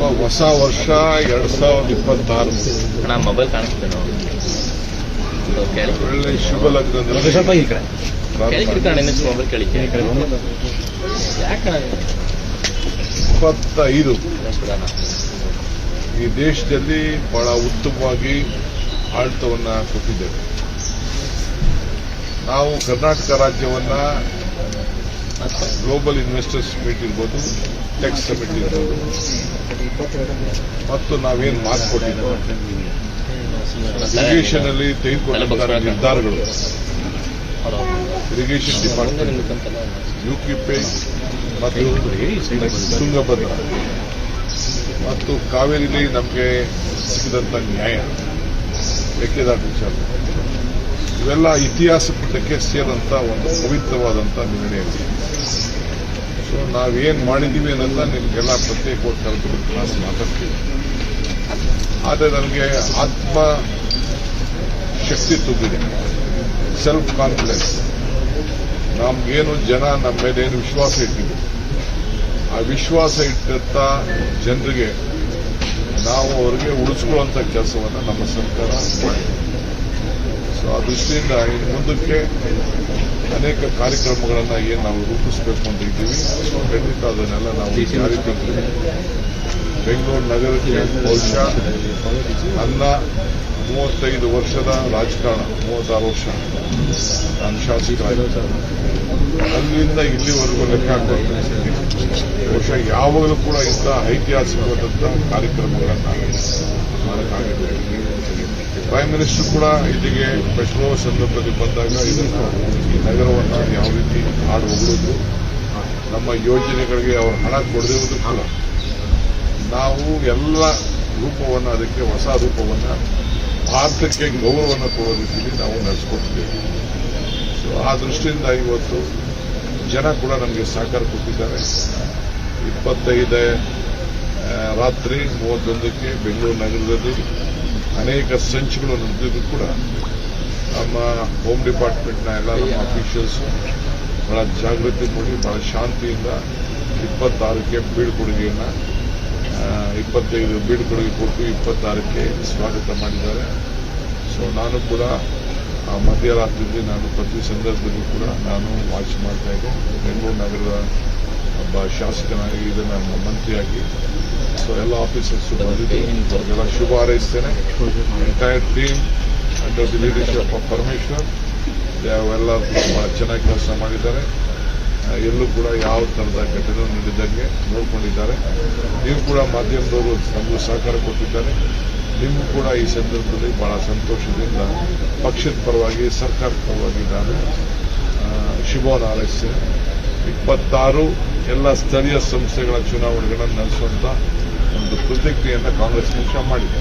ಹೊಸ ವರ್ಷ ಎರಡ್ ಸಾವಿರದ ಇಪ್ಪತ್ತಾರು. ನಾನು ಮೊಬೈಲ್ ಕಾಣಿಸ್ತೇನೆ ಒಳ್ಳೆ ಶುಭ ಈ ಕಡೆ. ಮೊಬೈಲ್ ಕೇಳಿ. ಇಪ್ಪತ್ತೈದು. ಈ ದೇಶದಲ್ಲಿ ಬಹಳ ಉತ್ತಮವಾಗಿ ಆಡಳಿತವನ್ನ ಕೊಟ್ಟಿದ್ದೇವೆ. ನಾವು ಕರ್ನಾಟಕ ರಾಜ್ಯವನ್ನ ಗ್ಲೋಬಲ್ ಇನ್ವೆಸ್ಟರ್ಸ್ ಮೀಟ್ ಇರ್ಬೋದು ಟೆಕ್ಸ್ ಸಮಿಟ್ ಇರ್ಬೋದು ಮತ್ತು ನಾವೇನು ಮಾತು ಇರಿಗೇಷನ್ ಅಲ್ಲಿ ತೆಗೆದುಕೊಂಡಿರ್ತಾರೆ ನಿರ್ಧಾರಗಳು. ಇರಿಗೇಷನ್ ಡಿಪಾರ್ಟ್ಮೆಂಟ್ ಯುಕಿಪೆ ಮತ್ತು ತುಂಗಭದ್ರ. ಮತ್ತು ಕಾವೇರಿಲಿ ನಮಗೆ ಸಿಕ್ಕಿದಂಥ ನ್ಯಾಯ. ಎಕ್ಕೆದಾಟ ವಿಚಾರ. ಇವೆಲ್ಲ ಇತಿಹಾಸ ಪುಟಕ್ಕೆ ಸೇರಿದಂಥ ಒಂದು ಪವಿತ್ರವಾದಂಥ ನಿರ್ಣಯ ಸೊ ನಾವೇನು ಮಾಡಿದ್ದೀವಿ ಅನ್ನೋದನ್ನ ನಿಮಗೆಲ್ಲ ಪ್ರತ್ಯೇಕವಾಗಿ ಕರೆದು ನಾನು ಮಾತಾಡ್ತೀವಿ ಆದರೆ ನನಗೆ ಆತ್ಮ ಶಕ್ತಿ ತುಂಬಿದೆ. ಸೆಲ್ಫ್ ಕಾನ್ಫಿಡೆನ್ಸ್ ನಮ್ಗೇನು ಜನ ನಮ್ಮ ಮೇಲೆ ಏನು ವಿಶ್ವಾಸ ಇಟ್ಟಿದ್ರು ಆ ವಿಶ್ವಾಸ ಇಟ್ಟಂತ ಜನರಿಗೆ ನಾವು ಅವರಿಗೆ ಉಳಿಸ್ಕೊಳ್ಳುವಂಥ ಕೆಲಸವನ್ನು ನಮ್ಮ ಸರ್ಕಾರ ಮಾಡಿದೆ. ದೃಷ್ಟಿಯಿಂದ ಮುಂದಕ್ಕೆ ಅನೇಕ ಕಾರ್ಯಕ್ರಮಗಳನ್ನು ಏನು ನಾವು ರೂಪಿಸಬೇಕು ಅಂತ ಇದ್ದೀವಿ. ಖಂಡಿತ ಅದನ್ನೆಲ್ಲ ನಾವು ಜಾರಿ ಬೆಂಗಳೂರು ನಗರಕ್ಕೆ ಬಹುಶಃ ನನ್ನ ಮೂವತ್ತೈದು ವರ್ಷದ ರಾಜಕಾರಣ, ಮೂವತ್ತಾರು ವರ್ಷ ನಾನು ಶಾಸಕರಾಗಿ. ಅಲ್ಲಿಂದ ಇಲ್ಲಿವರೆಗೂ ಲೆಕ್ಕ ಹಾಕೊಂಡು ಬಹುಶಃ ಯಾವಾಗಲೂ ಕೂಡ ಇಂಥ ಐತಿಹಾಸಿಕವಾದಂಥ ಕಾರ್ಯಕ್ರಮಗಳನ್ನು ಮಾಡೋಕ್ಕಾಗಿದೆ ಪ್ರೈಮ್ ಮಿನಿಸ್ಟರ್ ಕೂಡ ಇಲ್ಲಿಗೆ ಮೆಟ್ರೋ ಸಂದರ್ಭದಲ್ಲಿ ಬಂದಾಗ ಇದನ್ನು ಈ ನಗರವನ್ನು ಯಾವ ರೀತಿ ಹಾಡು ಹೊಗಳಿದ್ರು ನಮ್ಮ ಯೋಜನೆಗಳಿಗೆ ಅವರು ಹಣ ಕೊಡದಿರುವುದು ಕೂಡ ನಾವು ಎಲ್ಲ ರೂಪವನ್ನು, ಅದಕ್ಕೆ ಹೊಸ ರೂಪವನ್ನು ಭಾರತಕ್ಕೆ ಗೌರವವನ್ನು ಕೊಡೋ ರೀತಿಯಲ್ಲಿ ನಾವು ನಡೆಸ್ಕೊಡ್ತೀವಿ ಸೊ ಆ ದೃಷ್ಟಿಯಿಂದ ಇವತ್ತು ಜನ ಕೂಡ ನಮಗೆ ಸಹಕಾರ ಕೊಟ್ಟಿದ್ದಾರೆ. ಇಪ್ಪತ್ತೈದು ರಾತ್ರಿ ಮೂವತ್ತೊಂದಕ್ಕೆ ಬೆಂಗಳೂರು ನಗರದಲ್ಲಿ ಅನೇಕ ಸಂಚುಗಳು ನಡೆದಿದ್ದು ಕೂಡ ನಮ್ಮ ಹೋಮ್ ಡಿಪಾರ್ಟ್ಮೆಂಟ್ನ ಎಲ್ಲ ನಮ್ಮ ಅಫಿಷಿಯಲ್ಸ್ ಬಹಳ ಜಾಗೃತಿ ಮೂಡಿ, ಬಹಳ ಶಾಂತಿಯಿಂದ ಇಪ್ಪತ್ತಾರಕ್ಕೆ ಬೀಳ್ಕೊಡುಗೆಯನ್ನು ಇಪ್ಪತ್ತೈದು ಬೀಳ್ಕೊಡುಗೆ ಕೊಟ್ಟು ಇಪ್ಪತ್ತಾರಕ್ಕೆ ಸ್ವಾಗತ ಮಾಡಿದ್ದಾರೆ. ಸೊ ನಾನು ಕೂಡ ಆ ಮಧ್ಯರಾತ್ರಿಯಲ್ಲಿ ನಾನು ಪ್ರತಿ ಸಂದರ್ಭದಲ್ಲೂ ಕೂಡ ನಾನು ವಾಚ್ ಮಾಡ್ತಾ ಇದ್ದೆ. ಬೆಂಗಳೂರು ನಗರದ ಒಬ್ಬ ಶಾಸಕನಾಗಿ ಇದನ್ನ ಮಂತ್ರಿಯಾಗಿ ಸೊ ಎಲ್ಲ ಆಫೀಸರ್ಸ್ ಬಂದಿದ್ದು. ಅವ್ರಿಗೆಲ್ಲ ಶುಭ ಹಾರೈಸ್ತೇನೆ entire team under the leadership of Parameshwar ಎಲ್ಲ ಬಹಳ ಚೆನ್ನಾಗಿ ಕೆಲಸ ಮಾಡಿದ್ದಾರೆ. ಎಲ್ಲೂ ಕೂಡ ಯಾವ ಥರದ ಘಟನೆ ನಡೆದಂಗೆ ನೋಡ್ಕೊಂಡಿದ್ದಾರೆ. ನೀವು ಕೂಡ ಮಾಧ್ಯಮದವರು ನಮಗೂ ಸಹಕಾರ ಕೊಟ್ಟಿದ್ದಾರೆ. ನಿಮಗೂ ಕೂಡ ಈ ಸಂದರ್ಭದಲ್ಲಿ ಬಹಳ ಸಂತೋಷದಿಂದ ಪಕ್ಷದ ಪರವಾಗಿ, ಸರ್ಕಾರದ ಪರವಾಗಿ ನಾನು ಶುಭವನ್ನು ಹಾರೈಸ್ತೇನೆ ಇಪ್ಪತ್ತಾರು ಎಲ್ಲ ಸ್ಥಳೀಯ ಸಂಸ್ಥೆಗಳ ಚುನಾವಣೆಗಳನ್ನು ನಡೆಸುವಂತ ಒಂದು ಪ್ರತಿಜ್ಞೆಯನ್ನು ಕಾಂಗ್ರೆಸ್ ಪಕ್ಷ ಮಾಡಿದೆ.